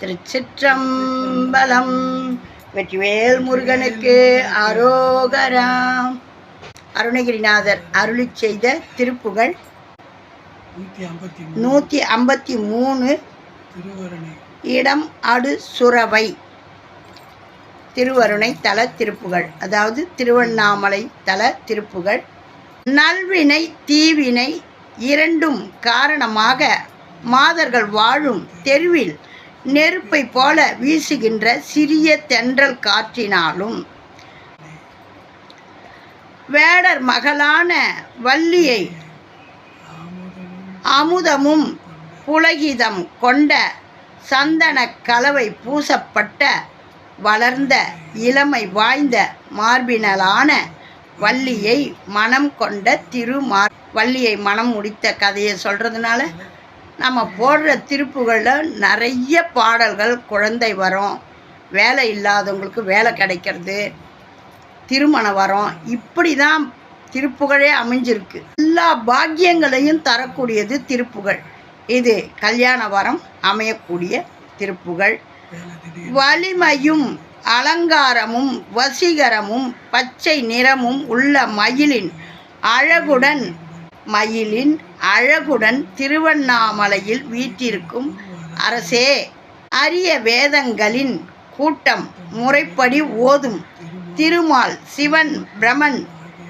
திருச்சிற்றம்பலம். வெற்றிவேல் முருகனுக்கு அரோகராம் அருணகிரிநாதர் அருளி செய்த திருப்புகள் நூற்றி ஐம்பத்தி மூணு இடம் அடு சுரவை. திருவருணை தல திருப்புகள் அதாவது திருவண்ணாமலை தல திருப்புகள் நல்வினை தீவினை இரண்டும் காரணமாக மாதர்கள் வாழும் தெருவில் நெருப்பை போல வீசுகின்ற சிறிய தென்றல் காற்றினாலும் வேடர் மகளான வள்ளியை அமுதமும் புலகிதம் கொண்ட சந்தன கலவை பூசப்பட்ட வளர்ந்த இளமை வாய்ந்த மார்பினலான வள்ளியை மனம் கொண்ட திருமார் வள்ளியை மனம் முடித்த கதையை சொல்கிறதுனால நம்ம போடுற திருப்புகளில் நிறைய பாடல்கள் குழந்தை வரும் வேலை இல்லாதவங்களுக்கு வேலை கிடைக்கிறது திருமணம் வரும். இப்படி தான் திருப்புகழே அமைஞ்சிருக்கு. எல்லா பாக்கியங்களையும் தரக்கூடியது திருப்புகழ். இது கல்யாண வரம் அமையக்கூடிய திருப்புகழ். வலிமையும் அலங்காரமும் வசீகரமும் பச்சை நிறமும் உள்ள மயிலின் அழகுடன் மயிலின் அழகுடன் திருவண்ணாமலையில் வீற்றிருக்கும் அரசே அரிய வேதங்களின் கூட்டம் முறைப்படி ஓதும் திருமால் சிவன் பிரமன்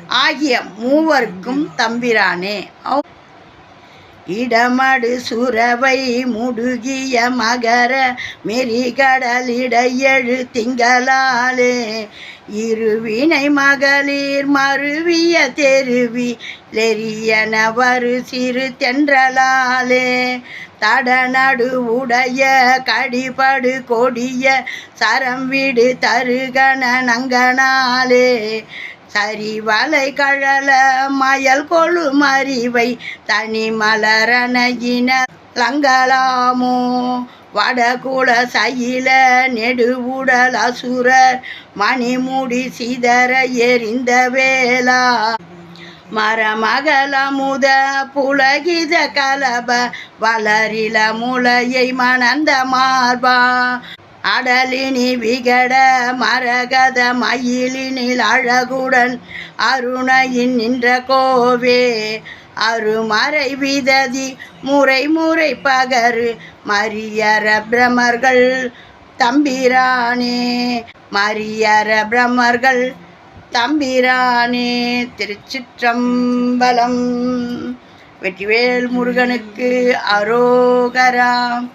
ஆகிய மூவருக்கும் தம்பிரானே. இடமடு சுரவை முடுகிய மகர மெரிகடலிடையழு திங்களாலே இருவினை மகளிர் மருவிய தெருவி லெரியன வரு சிறு தென்றலாலே. தடநடு உடைய கடிபடு கொடிய சரம் விடு தருகண நங்கனாலே. சரிவலை கழல மயல் கொழு மறிவை தனி மலரணையின லங்கலாமோ. வடகுல சயில நெடுவுடல் அசுரர் மணிமுடி சிதற எரிந்த வேளா. மரமகலமுத புலகித கலப வளரில முளையை மணந்த மார்பா. அடலினி விகட மரகத மயிலினில் அழகுடன் அருணையின் நின்ற கோவே. அருமறை விததி முறை முறை பகரு மரியர பிரமர்கள் தம்பிரானே மரியர பிரமர்கள் தம்பிரானே திருச்சிற்றம்பலம். வெற்றிவேல் முருகனுக்கு அரோகராம்